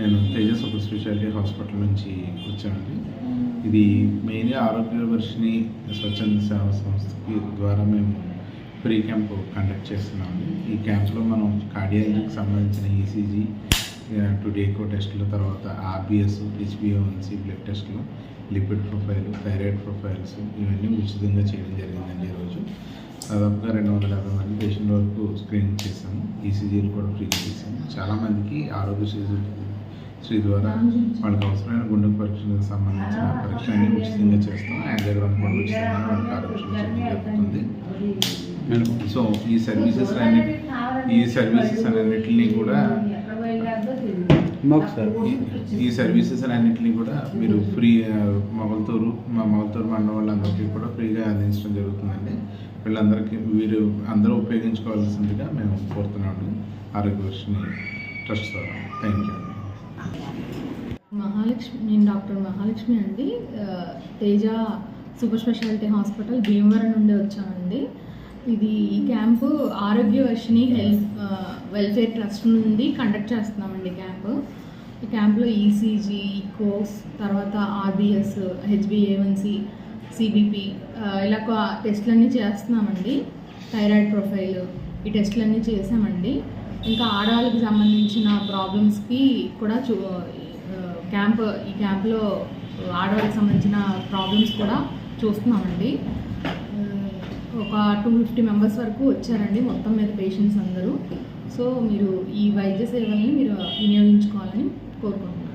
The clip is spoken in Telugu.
నేను తేజ సూపర్ స్పెషాలిటీ హాస్పిటల్ నుంచి వచ్చానండి. ఇది మెయిన్గా ఆరోగ్య వర్షిని స్వచ్ఛంద సేవా సంస్థకి ద్వారా మేము ఫ్రీ క్యాంప్ కండక్ట్ చేస్తున్నామండి. ఈ క్యాంప్లో మనం కార్డియాలజీకి సంబంధించిన ఈసీజీ టు డేకో టెస్టులు తర్వాత ఆర్బిఎస్ హెచ్బిఓన్సి బ్లడ్ టెస్టులు లిపిడ్ ప్రొఫైల్ థైరాయిడ్ ప్రొఫైల్స్ ఇవన్నీ ఉచితంగా చేయడం జరిగిందండి ఈరోజు దాదాపుగా రెండు వందల యాభై మంది పేషెంట్ వరకు స్క్రీనింగ్ చేశాము. ఈసీజీలు కూడా ఫ్రీ చేసాము చాలామందికి ఆరోగ్య శ్రీ ద్వారా వాళ్ళకి అవసరమైన గుండె పరీక్షలకు సంబంధించిన పరీక్షలన్నీ ఉచితంగా చేస్తాం. యాంజియోగ్రామ్ కూడా ఉచితంగా వాళ్ళకి ఆరోగ్య చేయడం జరుగుతుంది. సో ఈ సర్వీసెస్ అన్ని ఈ సర్వీసెస్ అన్నింటినీ కూడా ఈ- సర్వీసెస్ అన్నింటినీ కూడా మీరు ఫ్రీ మొగల్తూరు మా మొగల్తూరు మండలం వాళ్ళందరికీ కూడా ఫ్రీగా అందించడం జరుగుతుందండి. వీళ్ళందరికీ వీరు అందరూ ఉపయోగించుకోవాల్సిందిగా మేము కోరుతున్నాము ఆరోగ్యవర్షిని ట్రస్ట్ ద్వారా. థ్యాంక్ యూ మహాలక్ష్మి నేను డాక్టర్ మహాలక్ష్మి అండి. Teja super speciality hospital Bhimavaram నుండి వచ్చానండి ఇది ఈ camp Arogya Varshini health welfare trust నుండి కండక్ట్ చేస్తున్నామండి క్యాంపు. ఈ క్యాంప్లో ఈసీజీ ఈకోస్ తర్వాత ఆర్బిఎస్ హెచ్బిఏవన్సి సిబిపి ఇలా కొ- టెస్టులన్నీ చేస్తున్నామండి. థైరాయిడ్ ప్రొఫైల్ ఈ టెస్టులన్నీ చేసామండి. ఇంకా ఆడవాళ్ళకి సంబంధించిన ప్రాబ్లమ్స్కి కూడా చూ క్యాంప్ ఈ క్యాంప్లో ఆడవాళ్ళకి సంబంధించిన ప్రాబ్లమ్స్ కూడా చూస్తున్నామండి. ఒక టూ ఫిఫ్టీ మెంబర్స్ వరకు వచ్చారండి మొత్తం మీద పేషెంట్స్ అందరూ. సో మీరు ఈ వైద్య సేవల్ని మీరు వినియోగించుకోవాలని కోరుకుంటున్నాను